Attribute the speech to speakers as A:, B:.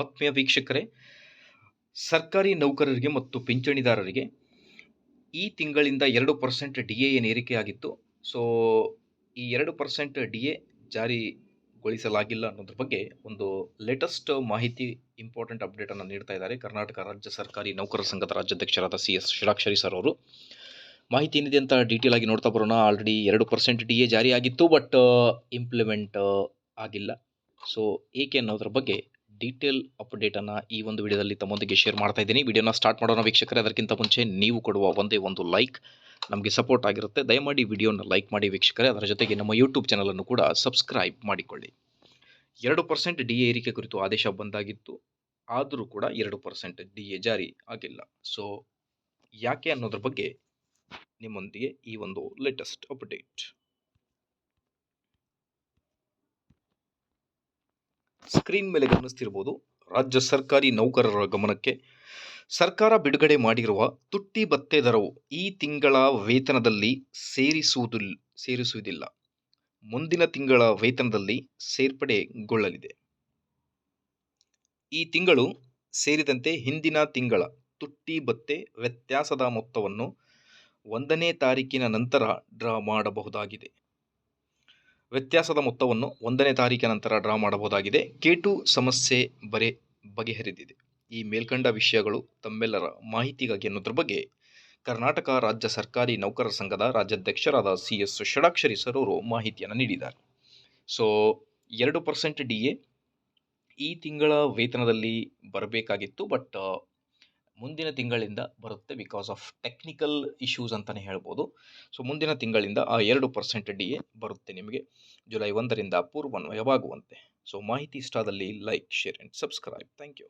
A: ಆತ್ಮೀಯ ವೀಕ್ಷಕರೇ, ಸರ್ಕಾರಿ ನೌಕರರಿಗೆ ಮತ್ತು ಪಿಂಚಣಿದಾರರಿಗೆ ಈ ತಿಂಗಳಿಂದ ಎರಡು ಪರ್ಸೆಂಟ್ ಡಿ ಎ ಏನು ಏರಿಕೆಯಾಗಿತ್ತು. ಸೊ ಈ ಎರಡು ಪರ್ಸೆಂಟ್ ಡಿ ಎ ಜಾರಿಗೊಳಿಸಲಾಗಿಲ್ಲ ಅನ್ನೋದ್ರ ಬಗ್ಗೆ ಒಂದು ಲೇಟೆಸ್ಟ್ ಮಾಹಿತಿ ಇಂಪಾರ್ಟೆಂಟ್ ಅಪ್ಡೇಟನ್ನು ನೀಡ್ತಾ ಇದ್ದಾರೆ ಕರ್ನಾಟಕ ರಾಜ್ಯ ಸರ್ಕಾರಿ ನೌಕರರ ಸಂಘದ ರಾಜ್ಯಾಧ್ಯಕ್ಷರಾದ ಸಿ ಎಸ್ ಷಡಾಕ್ಷರಿ ಸರ್ ಅವರು. ಮಾಹಿತಿ ಏನಿದೆ ಅಂತ ಡೀಟೇಲ್ ಆಗಿ ನೋಡ್ತಾ ಬರೋಣ. ಆಲ್ರೆಡಿ ಎರಡು ಪರ್ಸೆಂಟ್ ಡಿ ಎ ಜಾರಿಯಾಗಿತ್ತು ಬಟ್ ಇಂಪ್ಲಿಮೆಂಟ್ ಆಗಿಲ್ಲ. ಸೊ ಏಕೆ ಅನ್ನೋದ್ರ ಬಗ್ಗೆ ಡೀಟೇಲ್ ಅಪ್ಡೇಟನ್ನು ಈ ಒಂದು ವಿಡಿಯೋದಲ್ಲಿ ತಮ್ಮೊಂದಿಗೆ ಶೇರ್ ಮಾಡ್ತಾ ಇದ್ದೀನಿ. ವಿಡಿಯೋನ ಸ್ಟಾರ್ಟ್ ಮಾಡೋಣ ವೀಕ್ಷಕರೇ. ಅದಕ್ಕಿಂತ ಮುಂಚೆ ನೀವು ಕೊಡುವ ಒಂದೇ ಒಂದು ಲೈಕ್ ನಮಗೆ ಸಪೋರ್ಟ್ ಆಗಿರುತ್ತೆ. ದಯಮಾಡಿ ವಿಡಿಯೋನ ಲೈಕ್ ಮಾಡಿ ವೀಕ್ಷಕರೇ. ಅದರ ಜೊತೆಗೆ ನಮ್ಮ ಯೂಟ್ಯೂಬ್ ಚಾನಲನ್ನು ಕೂಡ ಸಬ್ಸ್ಕ್ರೈಬ್ ಮಾಡಿಕೊಳ್ಳಿ. ಎರಡು ಪರ್ಸೆಂಟ್ ಡಿ ಏರಿಕೆ ಕುರಿತು ಆದೇಶ ಬಂದಾಗಿತ್ತು. ಆದರೂ ಕೂಡ ಎರಡು ಪರ್ಸೆಂಟ್ ಡಿ ಎ ಜಾರಿ ಆಗಿಲ್ಲ. ಸೊ ಯಾಕೆ ಅನ್ನೋದ್ರ ಬಗ್ಗೆ ನಿಮ್ಮೊಂದಿಗೆ ಈ ಒಂದು ಲೇಟೆಸ್ಟ್ ಅಪ್ಡೇಟ್ ಸ್ಕ್ರೀನ್ ಮೇಲೆ ಗಮನಿಸ್ತಿರ್ಬೋದು, ರಾಜ್ಯ ಸರ್ಕಾರಿ ನೌಕರರ ಗಮನಕ್ಕೆ. ಸರ್ಕಾರ ಬಿಡುಗಡೆ ಮಾಡಿರುವ ತುಟ್ಟಿ ಭತ್ತೆ ದರವು ಈ ತಿಂಗಳ ವೇತನದಲ್ಲಿ ಸೇರಿಸುವುದು ಸೇರಿಸುವುದಿಲ್ಲ. ಮುಂದಿನ ತಿಂಗಳ ವೇತನದಲ್ಲಿ ಸೇರ್ಪಡೆಗೊಳ್ಳಲಿದೆ. ಈ ತಿಂಗಳು ಸೇರಿದಂತೆ ಹಿಂದಿನ ತಿಂಗಳ ತುಟ್ಟಿ ಭತ್ತೆ ವ್ಯತ್ಯಾಸದ ಮೊತ್ತವನ್ನು ಒಂದನೇ ತಾರೀಕಿನ ನಂತರ ಡ್ರಾ ಮಾಡಬಹುದಾಗಿದೆ. ವ್ಯತ್ಯಾಸದ ಮೊತ್ತವನ್ನು ಒಂದನೇ ತಾರೀಕಿನ ನಂತರ ಡ್ರಾ ಮಾಡಬಹುದಾಗಿದೆ. ಕೇಟು ಸಮಸ್ಯೆ ಬರೆ ಬಗೆಹರಿದಿದೆ. ಈ ಮೇಲ್ಕಂಡ ವಿಷಯಗಳು ತಮ್ಮೆಲ್ಲರ ಮಾಹಿತಿಗಾಗಿ ಅನ್ನೋದ್ರ ಬಗ್ಗೆ ಕರ್ನಾಟಕ ರಾಜ್ಯ ಸರ್ಕಾರಿ ನೌಕರರ ಸಂಘದ ರಾಜ್ಯಾಧ್ಯಕ್ಷರಾದ ಸಿ ಎಸ್ ಷಡಾಕ್ಷರಿ ಸರ್ ಅವರು ಮಾಹಿತಿಯನ್ನು ನೀಡಿದ್ದಾರೆ. ಸೊ, ಎರಡು ಪರ್ಸೆಂಟ್ ಡಿ ಎ ಈ ತಿಂಗಳ ವೇತನದಲ್ಲಿ ಬರಬೇಕಾಗಿತ್ತು, ಬಟ್ ಮುಂದಿನ ತಿಂಗಳಿಂದ ಬರುತ್ತೆ ಬಿಕಾಸ್ ಆಫ್ ಟೆಕ್ನಿಕಲ್ ಇಶ್ಯೂಸ್ ಅಂತಲೇ ಹೇಳ್ಬೋದು. ಸೊ ಮುಂದಿನ ತಿಂಗಳಿಂದ ಆ ಎರಡು ಪರ್ಸೆಂಟ್ ಡಿ ಬರುತ್ತೆ ನಿಮಗೆ. ಜುಲೈ ಒಂದರಿಂದ ಪೂರ್ವನ್ವಯವಾಗುವಂತೆ. ಸೊ ಮಾಹಿತಿ ಇಷ್ಟಾದಲ್ಲಿ like share and subscribe thank you